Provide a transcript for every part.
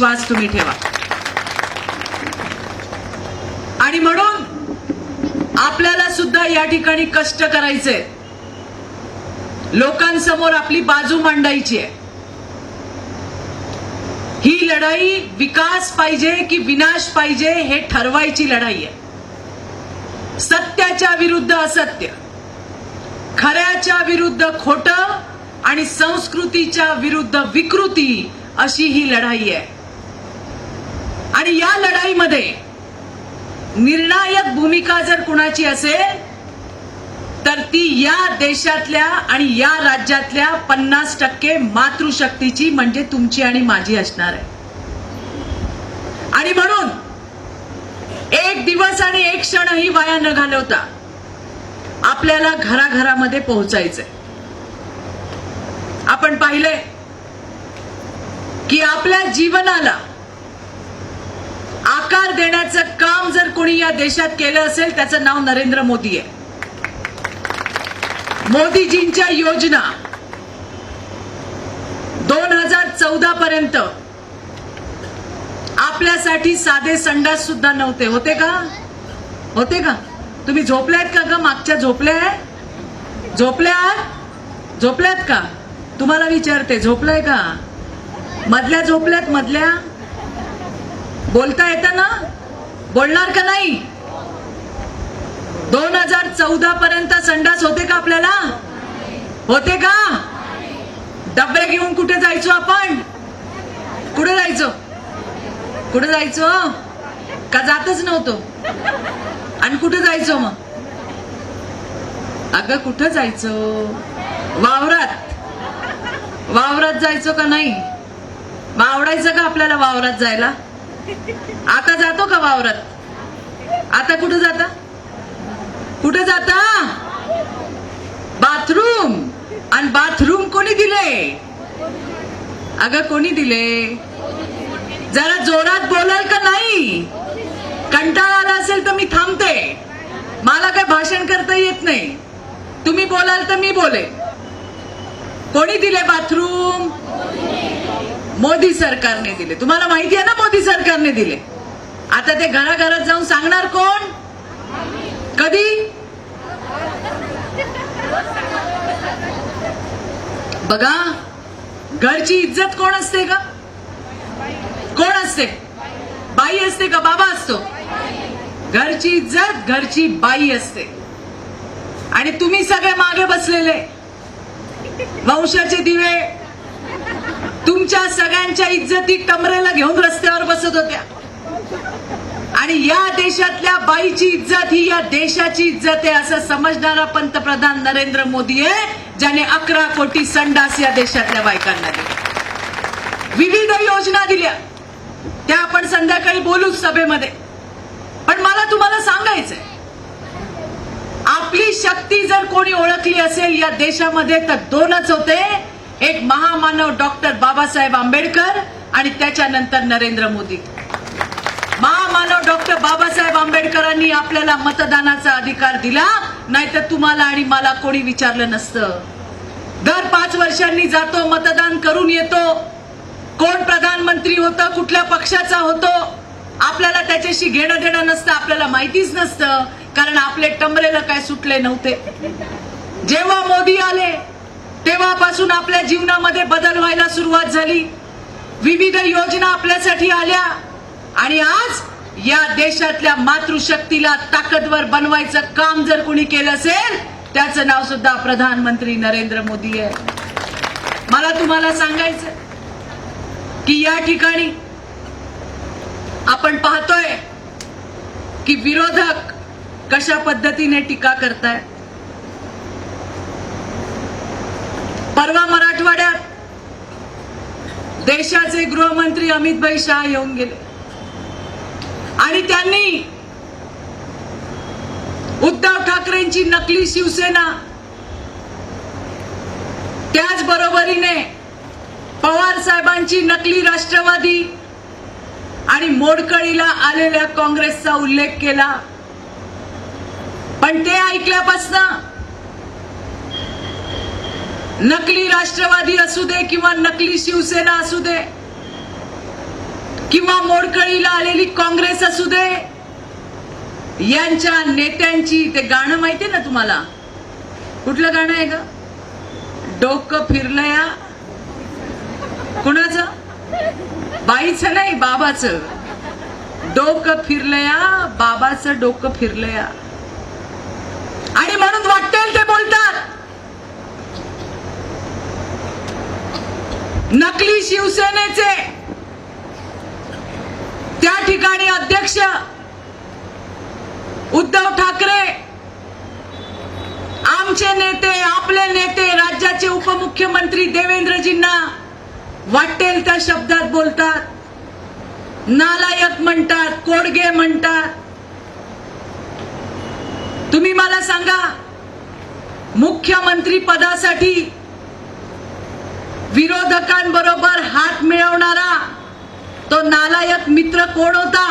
विश्वास तुम्ही ठेवा. आणि म्हणून आपल्याला सुद्धा या ठिकाणी कष्ट करायचे लोकांसमोर आपली बाजू मांडायची आहे. ही लढाई विकास पाहिजे की विनाश पाहिजे हे ठरवायची लढाई आहे. सत्याच्या विरुद्ध असत्य. खऱ्याच्या विरुद्ध खोट आणि संस्कृतीच्या विरुद्ध विकृती अशी ही लढाई आहे. आणि या लढाईमध्ये निर्णायक भूमिका जर कुणाची असेल तर ती या देशातल्या आणि या राज्यातल्या पन्नास टक्के मातृशक्तीची म्हणजे तुमची आणि माझी असणार आहे. आणि म्हणून एक दिवस आणि एक क्षणही वाया न घालवता आपल्याला घराघरामध्ये पोहोचायचंय. आपण पाहिले की आपल्या जीवनाला आकार देण्याचं काम जर कोणी या देशात केलं असेल त्याचं नाव नरेंद्र मोदी आहे. मोदीजींच्या योजना दोन हजार चौदा पर्यंत आपल्यासाठी साधे संडास सुद्धा नव्हते. होते का? होते का? तुम्ही झोपल्यात का ग? मागच्या झोपल्या झोपल्या झोपल्यात का? तुम्हाला विचारते झोपलाय का? मधल्या झोपल्यात मधल्या? बोलता येतं ना? बोलणार का नाही? दोन हजार चौदा पर्यंत संडास होते का आपल्याला? होते का? डबे घेऊन कुठे जायचो आपण? कुठे जायचो? कुठे जायचो? का जातच नव्हतो? आणि कुठे जायचो मग? अगं कुठं जायचो? वावरात. वावरात जायचो का नाही? आवडायचं का आपल्याला वावरात जायला? आता जातो का वावरात? आता कुठं जाता? कुठे जाता? बाथरूम. आणि बाथरूम कोणी दिले? अगं कोणी दिले? जरा जोरात बोलाल का नाही? कंटाळा आला असेल तर मी थांबते. मला काय भाषण करता येत नाही. तुम्ही बोलाल तर मी बोले. कोणी दिले बाथरूम? मोदी सरकारने दिले. तुम्हाला माहिती आहे ना मोदी सरकारने दिले? आता ते घराघरात जाऊन सांगणार कोण? कधी? बघा घरची इज्जत कोण असते का कोण असते? बाई असते का बाबा असतो? घरची इज्जत घरची बाई असते. आणि तुम्ही सगळे मागे बसलेले. वंशाचे दिवे तुमच्या सगळ्यांच्या इज्जती टमरेला घेऊन रस्त्यावर बसत होत्या. आणि या देशातल्या बाईची इज्जत ही या देशाची इज्जत आहे असं समजणारा पंतप्रधान नरेंद्र मोदी आहे ज्याने अकरा कोटी संडास या देशातल्या बायकांना दिले. विविध योजना दिल्या. त्या आपण संध्याकाळी बोलूच सभेमध्ये. पण मला तुम्हाला सांगायचंय आपली शक्ती जर कोणी ओळखली असेल या देशामध्ये तर दोनच होते. एक महामानव डॉक्टर बाबासाहेब आंबेडकर आणि त्याच्यानंतर नरेंद्र मोदी. महामानव डॉक्टर बाबासाहेब आंबेडकरांनी आपल्याला मतदानाचा अधिकार दिला नाहीतर तुम्हाला आणि मला कोणी विचारलं नसतं. दर पाच वर्षांनी जातो मतदान करून येतो. कोण प्रधानमंत्री होतं कुठल्या पक्षाचा होतो आपल्याला त्याच्याशी घेणं देणं नसतं आपल्याला माहितीच नसतं. कारण आपले टमरेला काय सुटले नव्हते. जेव्हा मोदी आले तेव्हापासून आपल्या जीवनामध्ये बदल व्हायला सुरुवात झाली. विविध योजना आपल्यासाठी आल्या. आणि आज या देशातल्या मातृशक्तीला ताकदवर बनवायचं काम जर कोणी केलं असेल त्याचं नाव सुद्धा प्रधानमंत्री नरेंद्र मोदी आहे. मला तुम्हाला सांगायचं की या ठिकाणी आपण पाहतोय की विरोधक कशा पद्धतीने टीका करताय परवा मराठवाड्यात देशाचे गृहमंत्री अमित भाई शहा येऊन गेले. आणि त्यांनी उद्धव ठाकरेंची नकली शिवसेना त्याच बरोबरीने पवार साहेबांची नकली राष्ट्रवादी आणि मोडकळीला आलेल्या काँग्रेसचा उल्लेख केला. पण ते ऐकल्यापासून नकली राष्ट्रवादी असू दे किंवा नकली शिवसेना असू दे किंवा मोडकळीला आलेली काँग्रेस असू दे यांच्या नेत्यांची ते गाणं माहितीये ना तुम्हाला? कुठलं गाणं आहे ग? डोकं फिरलं या. कुणाचं? बाईचं नाही बाबाचं. डोकं फिरलंया बाबाचं डोकं फिरलंया आणि म्हणून वाटेल ते बोलतात. नकली शिवसेनेचे. त्या ठिकाणी अध्यक्ष उद्धव ठाकरे आमचे नेते आपले नेते राज्याचे उपमुख्यमंत्री देवेंद्रजींना वाटेल त्या शब्दात बोलतात. नालायक म्हणतात कोडगे म्हणतात. तुम्ही मला सांगा मुख्यमंत्री पदासाठी विरोधकांबरोबर हात मिळवणारा तो नालायक मित्र कोण होता?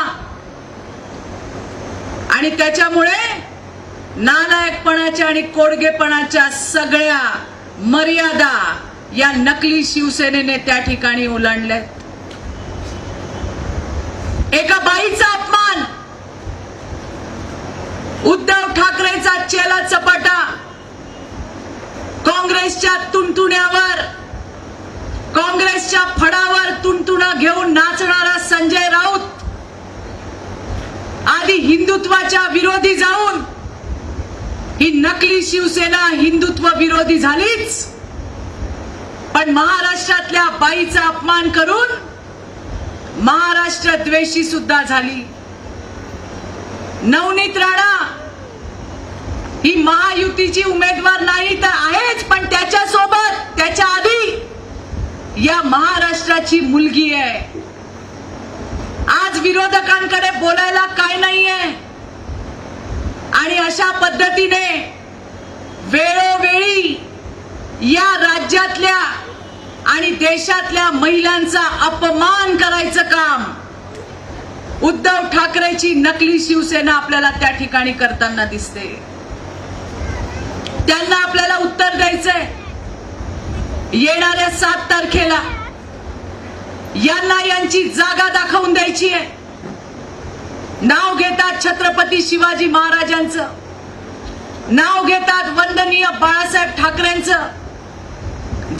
आणि त्याच्यामुळे नालायकपणाच्या आणि कोडगेपणाच्या सगळ्या मर्यादा या नकली शिवसेनेने त्या ठिकाणी ओलांडल्या एका बाईचा अपमान! उद्धव ठाकरेचा चेला चपाटा! काँग्रेसच्या तुणतुण्यावर काँग्रेसच्या फडावर तुणतुणा घेऊन नाचणारा संजय राऊत आधी हिंदुत्वाच्या विरोधी जाऊन ही नकली शिवसेना हिंदुत्व विरोधी झालीच. पण महाराष्ट्रातल्या बाईचा अपमान करून महाराष्ट्र द्वेषी सुद्धा झाली. नवनीत राणा ही महायुतीची उमेदवार नाही तर आहेच पण त्याच्या सोबत त्याच्या आधी या महाराष्ट्राची मुलगी आहे. आज विरोधकांकडे बोलायला काय नाहीये. आणि अशा पद्धतीने वेळोवेळी या राज्यातल्या आणि देशातल्या महिलांचा अपमान करायचं काम उद्धव ठाकरेची नकली शिवसेना आपल्याला त्या ठिकाणी करताना दिसते. त्यांना आपल्याला उत्तर द्यायचंय. येणाऱ्या सात तारखेला यांना यांची जागा दाखवून द्यायची आहे. नाव घेतात छत्रपती शिवाजी महाराजांचं. नाव घेतात वंदनीय बाळासाहेब ठाकरेंचं.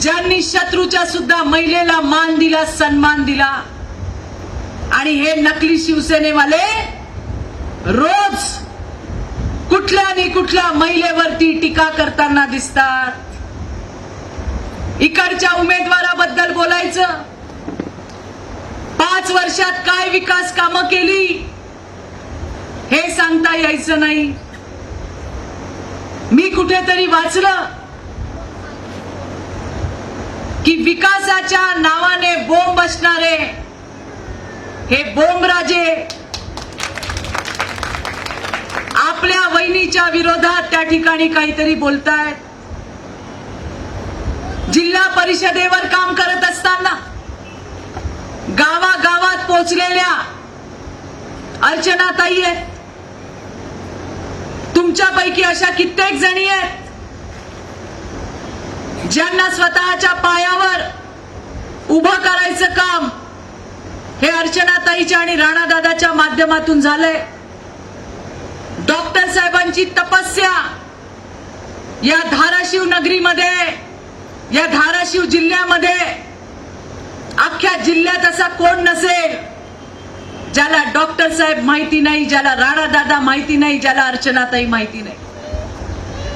ज्यांनी शत्रूच्या सुद्धा महिलेला मान दिला सन्मान दिला. आणि हे नकली शिवसेनेवाले रोज कुठल्या आणि कुठल्या महिलेवरती टीका करताना दिसतात. इकडच्या उमेदवाराबद्दल बोलायचं. पाच वर्षात काय विकास कामं केली? हे सांगता यायचं नाही. मी कुठेतरी वाचलं की विकासाच्या नावाने बोंब असणारे हे बोंबराजे आपल्या वहिनीच्या विरोधात त्या ठिकाणी काहीतरी बोलतायत. जिल्हा परिषदेवर काम करत असताना गावागावात पोचलेल्या अर्चनाताई आहेत. तुमच्यापैकी अशा कित्येक जणी आहेत ज्यांना स्वतःच्या पायावर उभं करायचं काम हे अर्चनाताईच्या आणि राणादादाच्या माध्यमातून झालंय. डॉक्टर साहेबांची तपस्या या धाराशिव नगरीमध्ये या धाराशिव जिल्ह्यामध्ये अख्ख्या जिल्ह्यात असा कोण नसेल ज्याला डॉक्टर साहेब माहिती नाही ज्याला राणा दादा माहिती नाही ज्याला अर्चनाताई माहिती नाही.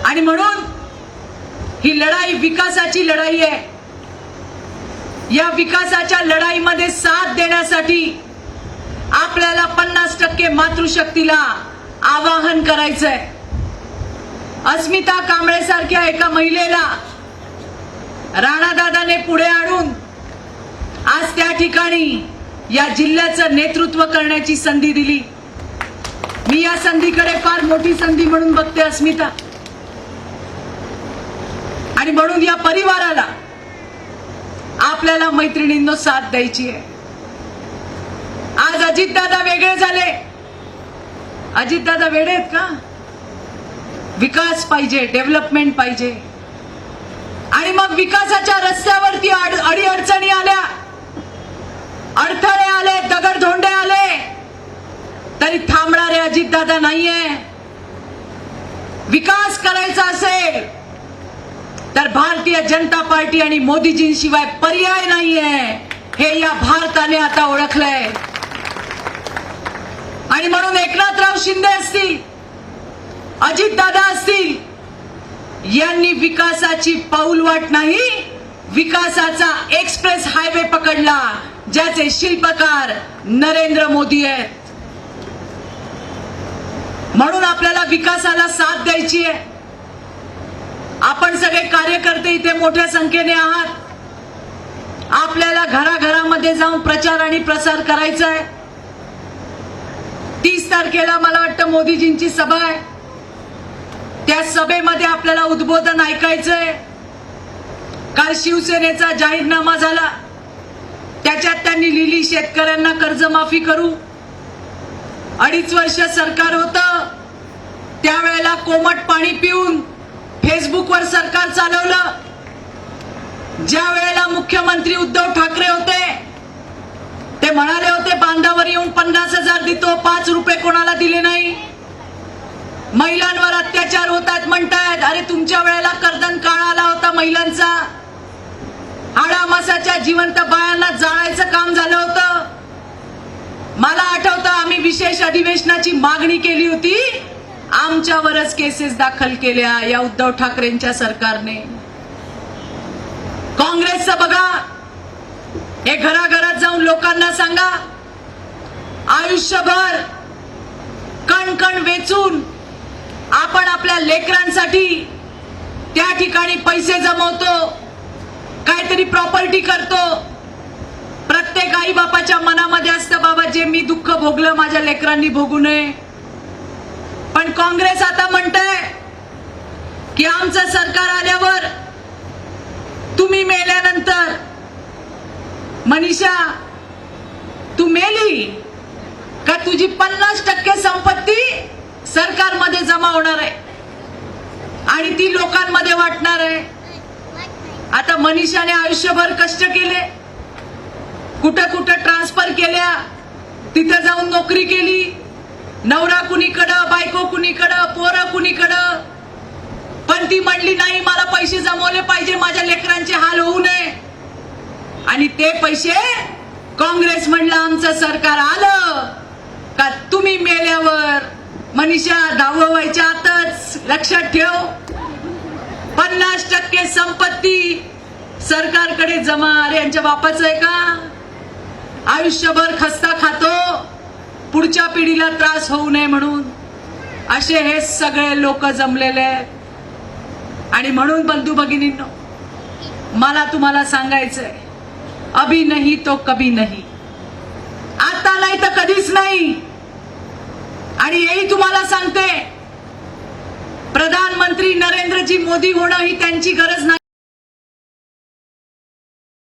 आणि म्हणून ही लढाई विकासाची लढाई आहे. या विकासाच्या लढाईमध्ये साथ देण्यासाठी आपल्याला पन्नास टक्के मातृशक्तीला आवाहन करायचंय. अस्मिता कांबळे सारख्या एका महिलेला राणादादाने पुढे आणून आज त्या ठिकाणी या जिल्ह्याचं नेतृत्व करण्याची संधी दिली. मी या संधीकडे फार मोठी संधी म्हणून बघते अस्मिता. आणि म्हणून या परिवाराला आपल्याला मैत्रिणींनो साथ द्यायची आहे. आज अजितदादा वेगळे झाले. अजितदादा वेगळे आहेत का? विकास पाहिजे डेव्हलपमेंट पाहिजे. आणि मग विकासाच्या रस्त्यावरती अडी अडचणी आल्या. अडथळे आले दगडधोंडे आले. तरी थांबणारे अजितदादा नाहीये. विकास करायचा असेल तर भारतीय जनता पार्टी आणि मोदीजींशिवाय पर्याय नाहीये. हे या भारताने आता ओळखलंय. आणि म्हणून एकनाथराव शिंदे असतील अजितदादा असतील यांनी विकासाची पाऊलवाट नाही विकासाचा एक्सप्रेस हायवे पकडला ज्याचे शिल्पकार नरेंद्र मोदी आहेत. म्हणून आपल्याला विकासाला साथ द्यायची आहे. आपण सगळे कार्यकर्ते इथे मोठ्या संख्येने आहात. आपल्याला घराघरामध्ये जाऊन प्रचार आणि प्रसार करायचा आहे तीस तारखेला मला वाटतं मोदीजींची सभा आहे. त्या सभेमध्ये आपल्याला उद्बोधन ऐकायचंय. काल शिवसेनेचा जाहीरनामा झाला. त्याच्यात त्यांनी लिहिली शेतकऱ्यांना कर्जमाफी करू. अडीच वर्ष सरकार होतं. त्यावेळेला कोमट पाणी पिऊन फेसबुकवर सरकार चालवलं. ज्या वेळेला मुख्यमंत्री उद्धव ठाकरे होते ते म्हणाले होते बांधावर येऊन पन्नास हजार देतो पाच रुपये कोणाला दिले नाही? महिलांवर अत्याचार होतात म्हणतायत अरे तुमच्या वेळेला कर्दन काळ आला होता महिलांचा. आडामासाच्या जिवंत बायांना जाळायचं काम झालं होतं. मला आठवतं आम्ही विशेष अधिवेशनाची मागणी केली होती. आमच्यावरच केसेस दाखल केल्या या उद्धव ठाकरेंच्या सरकारने. काँग्रेसचं बघा. हे घराघरात जाऊन लोकांना सांगा. आयुष्यभर कणकण वेचून आपण आपल्या लेकरांसाठी त्या ठिकाणी पैसे जमवतो काहीतरी प्रॉपर्टी करतो. प्रत्येक आई बापाच्या मनामध्ये असतं बाबा जे मी दुःख भोगलं माझ्या लेकरांनी भोगू नये. पण काँग्रेस आता म्हणतंय की आमचं सरकार आल्यावर तुम्ही मेल्यानंतर मनीषा तू मेली? का तुझी पन्नास टक्के संपत्ती सरकारमध्ये जमा होणार आहे. आणि ती लोकांमध्ये वाटणार आहे. आता मनीषाने आयुष्यभर कष्ट केले. कुठं कुठं ट्रान्सफर केल्या. तिथं जाऊन नोकरी केली. नवरा कुणीकडं बायको कुणीकडं पोरं कुणीकडं. पण ती म्हणली नाही मला पैसे जमवले पाहिजे. माझ्या लेकरांचे हाल होऊ नये. आणि ते पैसे काँग्रेस म्हणलं आमचं सरकार आलं का तुम्ही मेल्यावर मनीषा दहावं व्हायच्या आतच लक्षात ठेव. पन्नास टक्के संपत्ती सरकारकडे जमा. अरे यांच्या बापाचं आहे का? आयुष्यभर खस्ता खातो. पुढच्या पिढीला त्रास होऊ नये म्हणून. असे हे सगळे लोक जमलेले आणि म्हणून बंधू भगिनींनो मला तुम्हाला सांगायचंय अभी नाही तो कभी नाही. आता नाही तर कधीच नाही. आणि हेही तुम्हाला सांगते प्रधानमंत्री नरेंद्रजी मोदी होणं ही त्यांची गरज नाही.